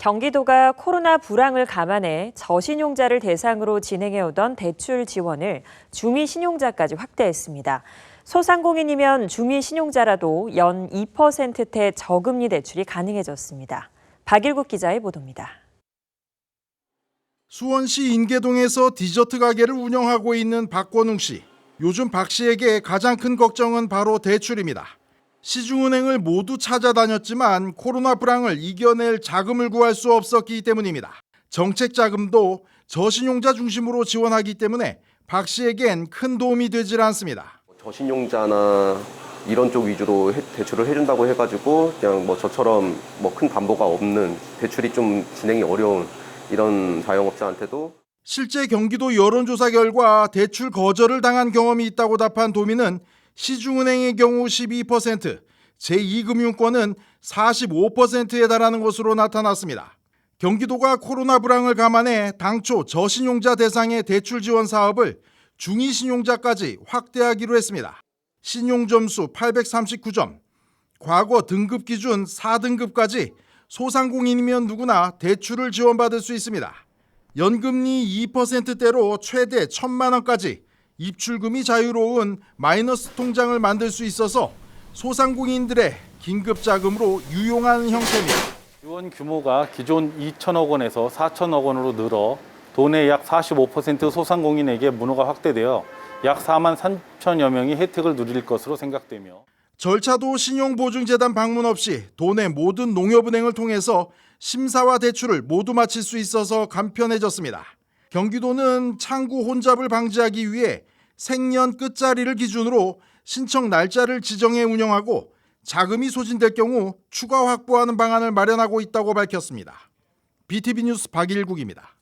경기도가 코로나 불황을 감안해 저신용자를 대상으로 진행해오던 대출 지원을 중위신용자까지 확대했습니다. 소상공인이면 중위신용자라도 연 2%대 저금리 대출이 가능해졌습니다. 박일국 기자의 보도입니다. 수원시 인계동에서 디저트 가게를 운영하고 있는 박권웅 씨. 요즘 박 씨에게 가장 큰 걱정은 바로 대출입니다. 시중은행을 모두 찾아다녔지만 코로나 불황을 이겨낼 자금을 구할 수 없었기 때문입니다. 정책 자금도 저신용자 중심으로 지원하기 때문에 박 씨에겐 큰 도움이 되질 않습니다. 저신용자나 이런 쪽 위주로 해- 대출을 해준다고 해가지고 그냥 뭐 저처럼 뭐 큰 담보가 없는 대출이 좀 진행이 어려운 이런 자영업자한테도 실제 경기도 여론조사 결과 대출 거절을 당한 경험이 있다고 답한 도민은 시중은행의 경우 12%, 제2금융권은 45%에 달하는 것으로 나타났습니다. 경기도가 코로나 불황을 감안해 당초 저신용자 대상의 대출 지원 사업을 중위신용자까지 확대하기로 했습니다. 신용점수 839점, 과거 등급 기준 4등급까지 소상공인이면 누구나 대출을 지원받을 수 있습니다. 연금리 2%대로 최대 1천만 원까지 입출금이 자유로운 마이너스 통장을 만들 수 있어서 소상공인들의 긴급 자금으로 유용한 형태입니다. 지원 규모가 기존 2천억 원에서 4천억 원으로 늘어 도내 약45% 소상공인에게 문호가 확대되어 약 4만 3천여 명이 혜택을 누릴 것으로 생각되며 절차도 신용보증재단 방문 없이 도내 모든 농협은행을 통해서 심사와 대출을 모두 마칠 수 있어서 간편해졌습니다. 경기도는 창구 혼잡을 방지하기 위해 생년 끝자리를 기준으로 신청 날짜를 지정해 운영하고 자금이 소진될 경우 추가 확보하는 방안을 마련하고 있다고 밝혔습니다. BTV 뉴스 박일국입니다.